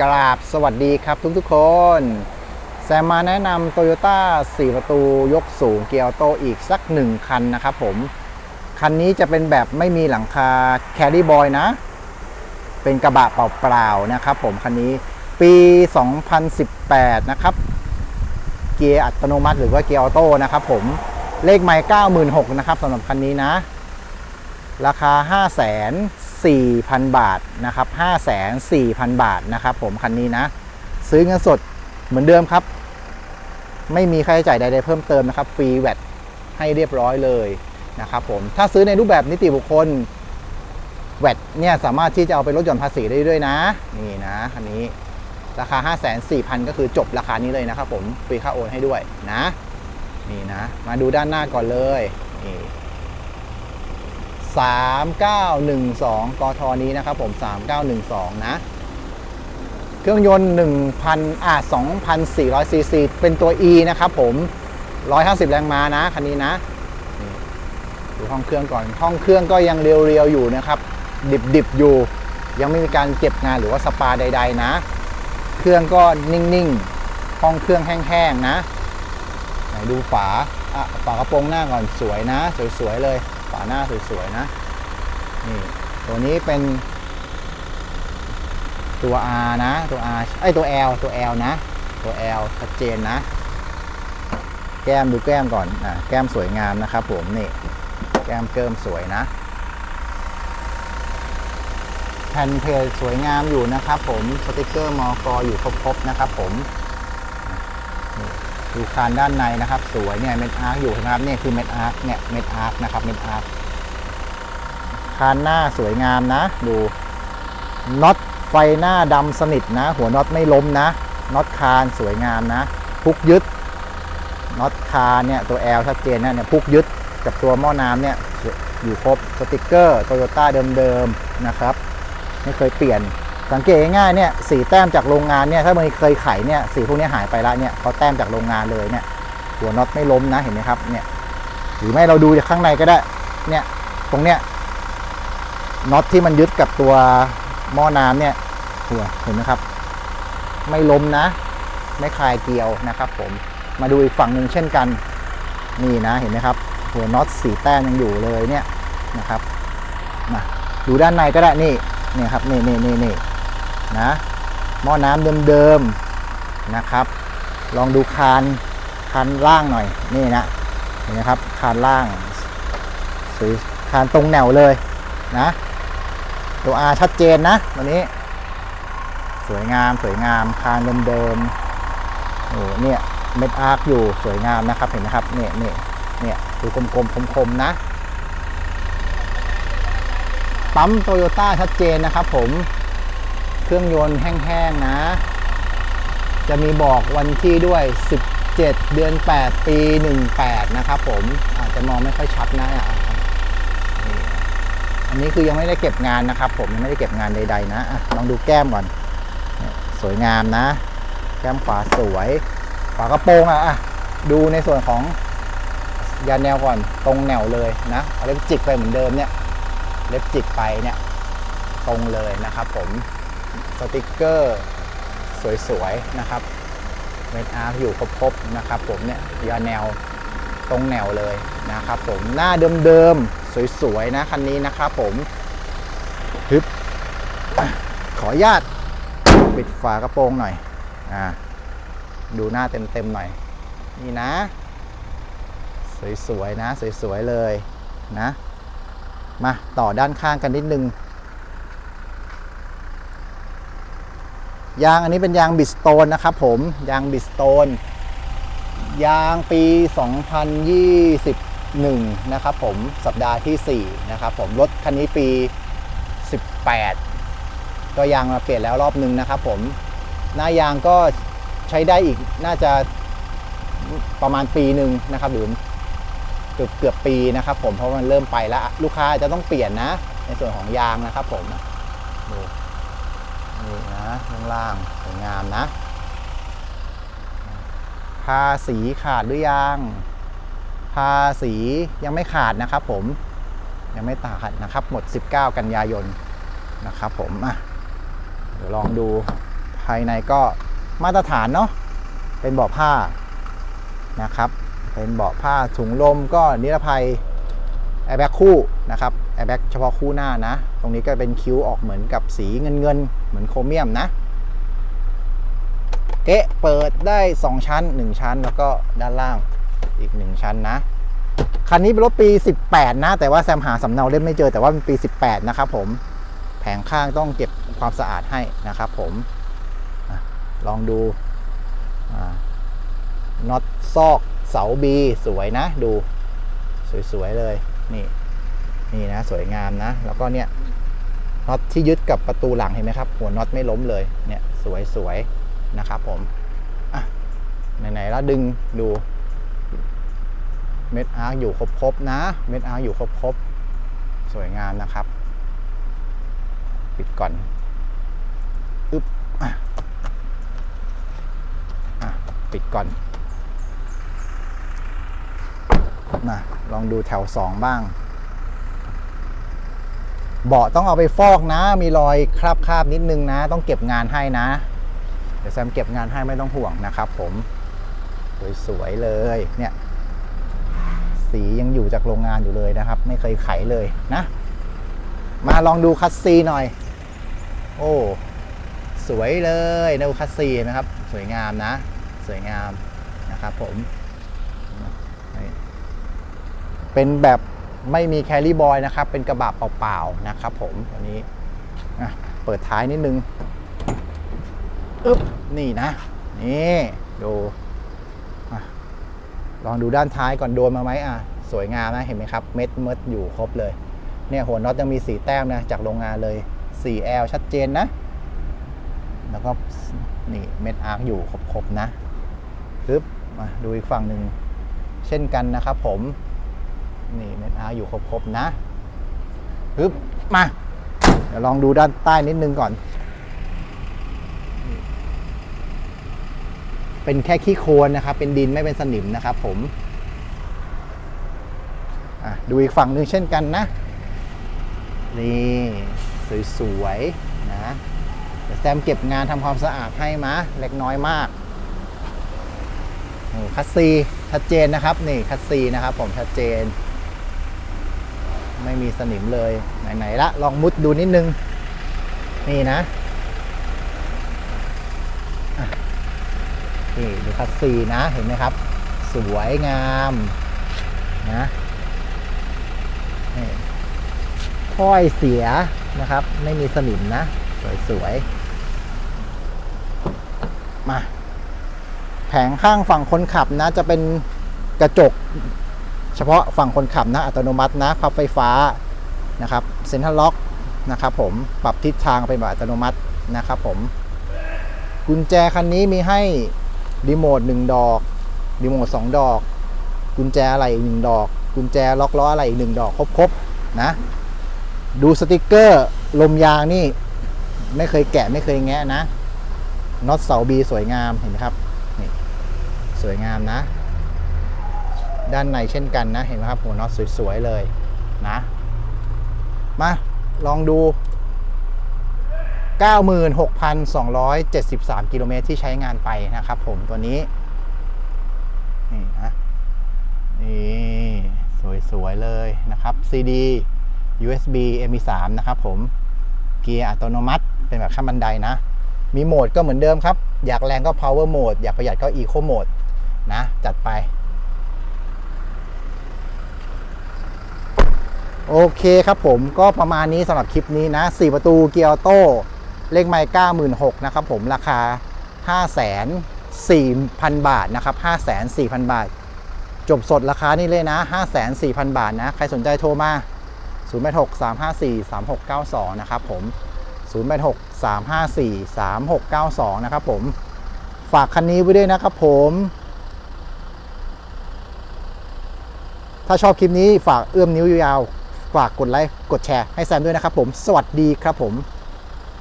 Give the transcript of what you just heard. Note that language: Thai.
กราบสวัสดีครับทุกทุกๆคน แซมมาแนะนำโตโยต้า4ประตูยกสูงเกียร์ออโต้อีกสักหนึ่งคันนะครับผม คันนี้จะเป็นแบบไม่มีหลังคาแค r รี่บอยนะ เป็นกระบะเปล่าๆนะครับผมคันนี้ปี 2018 นะครับ เกียร์อัตโนมัติหรือว่าเกียร์ออโต้นะครับผมเลขไมล์96,000นะครับสำหรับคันนี้นะ ราคา 4,000 บาทนะครับ5,400,000 บาทนะครับผมคันนี้นะ ซื้อเงินสดเหมือนเดิมครับ ไม่มีค่าใช้จ่ายใดๆเพิ่มเติมนะครับฟรีแวตให้เรียบร้อยเลยนะครับผมถ้าซื้อในรูปแบบนิติบุคคลแวตเนี่ยสามารถที่จะเอาไปลดหย่อนภาษีได้ด้วยนะ นี่นะคันนี้ราคา 5,400,000ก็คือจบราคานี้เลยนะครับผมฟรีค่าโอนให้ด้วยนะ นี่นะ มาดูด้านหน้าก่อนเลยนี่ 3912 กทนี้นะครับผม 3912 นะ เครื่องยนต์ 1,000อะ2,400ซีซีเป็นตัว E นะครับผม 150 แรงม้านะ คันนี้นะ ดูห้องเครื่องก่อน ห้องเครื่องก็ยังเรียวๆ อยู่นะครับ ดิบๆ อยู่ ยังไม่มีการเก็บงานหรือว่าสปาใด ๆ นะ เครื่องก็นิ่งๆ ห้องเครื่องแห้งๆ นะ ไหนดูฝา อะ ฝากระโปรงหน้าก่อนสวยนะ สวยๆ เลย ฝาหน้าสวยๆนะนี่ตัวนี้เป็น ตัว R นะ ตัว R ไอตัว L ตัว L นะ ตัว L ชัดเจนนะ แก้มดูแก้มก่อนอะแก้มสวยงามนะครับผมนี่แก้มเกิมสวยนะแผ่นเพจสวยงามอยู่นะครับผมสติกเกอร์มอกออยู่ครบๆนะครับผม ดูคานด้านในนะครับ สวยเนี่ยเม็ดอาร์คอยู่นะครับเนี่ยคือเม็ดอาร์คเนี่ยเม็ดอาร์คนะครับเม็ดอาร์คคานหน้าสวยงามนะ ดูน็อตไฟหน้าดำสนิทนะ หัวน็อตไม่ล้มนะน็อตคานสวยงามนะพุกยึดน็อตคานเนี่ยตัว L ชัดเจนนะเนี่ยพุกยึดกับตัวหม้อน้ำเนี่ยอยู่ครบสติกเกอร์โตโยต้าเดิมๆนะครับ ไม่เคยเปลี่ยน สังเกตง่ายๆเนี่ยสีแต้มจากโรงงานเนี่ยถ้ามันเคยไขเนี่ยสีพวกนี้หายไปแล้วเนี่ยเขาแต้มจากโรงงานเลยเนี่ยหัวน็อตไม่ล้มนะเห็นไหมครับเนี่ยหรือไม่เราดูจากข้างในก็ได้เนี่ยตรงเนี้ยน็อตที่มันยึดกับตัวหม้อน้ำเนี่ยหัวเห็นไหมครับ ไม่ล้มนะ ไม่คลายเกลียวนะครับผมมาดูอีกฝั่งหนึ่งเช่นกันนี่นะเห็นไหมครับ หัวน็อตสีแต้มยังอยู่เลยเนี่ยนะครับมาดูด้านในก็ได้นี่เนี่ยครับนี่นี่นี่นี่ นะหม้อน้ำเดิมๆนะครับ ลองดูคานคานล่างหน่อยนี่นะเห็นไหมครับคานล่างสวยคานตรงแนวเลยนะตัว R ชัดเจนนะวันนี้ สวยงามสวยงามคานเดิมๆโอ้เนี่ยเม็ดอาร์คอยู่สวยงามนะครับเห็นไหมครับเนี่ยเนี่ยเนี่ยดูกลมๆคมๆนะปั๊มโตโยต้าชัดเจนนะครับผม เครื่องยนต์แห้งๆนะ จะมีบอกวันที่ด้วย 17 เดือน 8 ปี 18 นะครับผมอาจจะมองไม่ค่อยชัดนะอะอันนี้คือยังไม่ได้เก็บงานนะครับ ผมยังไม่ได้เก็บงานใดๆนะลองดูแก้มก่อน สวยงามนะ แก้มขวาสวยฝากระโปรงอะดูในส่วนของยาแนวก่อนตรงแนวเลยนะเล็บจิกไปเหมือนเดิมเนี่ย เล็บจิกไปเนี่ย ตรงเลยนะครับผม สติกเกอร์สวยๆนะครับเม็ดอาร์อยู่ครบๆนะครับผมเนี่ยยาแนวตรงแนวเลยนะครับผมหน้าเดิมๆสวยๆนะคันนี้นะครับผมฮึบขออนุญาตปิดฝากระโปรงหน่อยอ่าดูหน้าเต็มๆหน่อย นี่นะ สวยๆนะ สวยๆเลยนะ มาต่อด้านข้างกันนิดนึง ยางอันนี้เป็นยางบิสโตนนะครับผมยางบิสโตนยางปี 2021 นะครับผมสัปดาห์ที่ 4 นะครับผมรถคันนี้ปี 18 ก็ยางมาเปลี่ยนแล้วรอบนึงนะครับผมหน้ายางก็ใช้ได้อีกน่าจะประมาณปีหนึ่งนะครับหรือเกือบเกือบปีนะครับผมเพราะมันเริ่มไปแล้ว ลูกค้าจะต้องเปลี่ยนนะ ในส่วนของยางนะครับผมนะ ข้างล่างสวยงามนะภาสีขาดหรือยังภาสียังไม่ขาดนะครับผมยังไม่ขาดนะครับ หมด 19 กันยายนนะครับผมอะเดี๋ยวลองดูภายในก็มาตรฐานเนาะเป็นเบาะผ้านะครับ เป็นเบาะผ้าถุงลมก็นิรภัย แอร์แบ็กคู่นะครับแอร์แบ็กเฉพาะคู่หน้านะ ตรงนี้ก็เป็นคิ้วออกเหมือนกับสีเงินเงินเหมือนโครเมียมนะเกะเปิดได้ 2 ชั้น 1 ชั้นแล้วก็ด้านล่างอีก 1 ชั้นนะ คันนี้เป็นรถปี 18 นะ แต่ว่าแซมหาสำเนาเล่มไม่เจอแต่ว่าเป็นปี 18 นะครับผมแผงข้างต้องเก็บความสะอาดให้นะครับผมอลองดูน็อตซอกเสาบีสวยนะ ดู สวย ๆ เลย นี่นี่นะสวยงามนะ แล้วก็เนี่ยน็อตที่ยึดกับประตูหลังเห็นไหมครับ หัวน็อตไม่ล้มเลยเนี่ยสวยๆนะครับผมอะไหนๆแล้วดึงดู เม็ดอาร์คอยู่ครบๆนะ เม็ดอาร์คอยู่ครบๆสวยงามนะครับ ปิดก่อนอึ๊บอะอะปิดก่อน นะลองดูแถวสองบ้าง เบาะต้องเอาไปฟอกนะ มีรอยคราบคาบๆนิดนึงนะ ต้องเก็บงานให้นะ เดี๋ยวแซมเก็บงานให้ไม่ต้องห่วงนะครับผม สวยๆเลยเนี่ยสียังอยู่จากโรงงานอยู่เลยนะครับ ไม่เคยไขเลยนะ มาลองดูคัสซีหน่อย โอ้สวยเลยนะคัสซีนะครับ สวยงามนะ สวยงามนะครับผม เป็นแบบไม่มีแครี่บอยนะครับ เป็นกระบะเปล่าๆนะครับผมตัวนี้เปิดท้ายนิดนึงอึ๊บนี่นะ นี่ดูลองดูด้านท้ายก่อนโดนมาไหมอะ สวยงามนะ เห็นไหมครับ เม็ดเม็ดอยู่ครบเลย เนี่ยหัวน็อตยังมีสีแต้มนะ จากโรงงานเลย 4L ชัดเจนนะ แล้วก็นี่เม็ดอาร์คอยู่ครบๆนะปึ๊บมาดูอีกฝั่งหนึ่ง เช่นกันนะครับผม นี่เม็ดอาร์อยู่ครบๆนะปึ๊บมาเดี๋ยวลองดูด้านใต้นิดนึงก่อน เป็นแค่ขี้โคลนนะครับ เป็นดินไม่เป็นสนิมนะครับผมดูอีกฝั่งหนึ่งเช่นกันนะ นี่สวยๆนะเดี๋ยวแซมเก็บงานทำความสะอาดให้มะเล็กน้อยมากคัสซีชัดเจนนะครับ นี่คัสซีนะครับผมชัดเจน ไม่มีสนิมเลย ไหนๆละลองมุดดูนิดนึง นี่นะนี่ดูคัสซีนะเห็นไหมครับ สวยงามนะนี่ถ้อยเสียนะครับ ไม่มีสนิมนะ สวยๆมา แผงข้างฝั่งคนขับนะ จะเป็นกระจก เฉพาะฝั่งคนขับนะอัตโนมัตินะพับไฟฟ้านะครับเซ็นทรัลล็อกนะครับผมปรับทิศทางเป็นแบบอัตโนมัตินะครับผมกุญแจคันนี้มีให้รีโมท1ดอกรีโมท2ดอก กุญแจอะไรอีกหนึ่งดอก กุญแจล็อกล้ออะไรอีกหนึ่งดอกครบๆนะดูสติกเกอร์ลมยางนี่ไม่เคยแกะไม่เคยแงะนะน็อตเสาบีสวยงามเห็นไหมครับนี่สวยงามนะ ด้านในเช่นกันนะ เห็นไหมครับหัวน็อตสวยๆเลยนะ มาลองดู 96,273 กิโลเมตรที่ใช้งานไปนะครับผมตัวนี้ นี่นะนี่สวยๆเลยนะครับ CD USB MP3 นะครับผม เกียร์อัตโนมัติเป็นแบบขั้นบันไดนะ มีโหมดก็เหมือนเดิมครับ อยากแรงก็ power mode อยากประหยัดก็ eco mode นะ จัดไป โอเคครับผมก็ประมาณนี้สำหรับคลิปนี้นะ 4 ประตูเกียร์ออโต้เลขไมค์96,000นะครับผมราคา504,000 บาทนะครับ504,000 บาท จบสดราคานี้เลยนะ504,000 บาทนะ ใครสนใจโทรมา 086 354 3692 นะครับผม 086 354 3692 นะครับผม ฝากคันนี้ไว้ด้วยนะครับผม ถ้าชอบคลิปนี้ฝากเอื้อมนิ้วยาว ฝากกดไลค์กดแชร์ให้แซมด้วยนะครับผม สวัสดีครับผม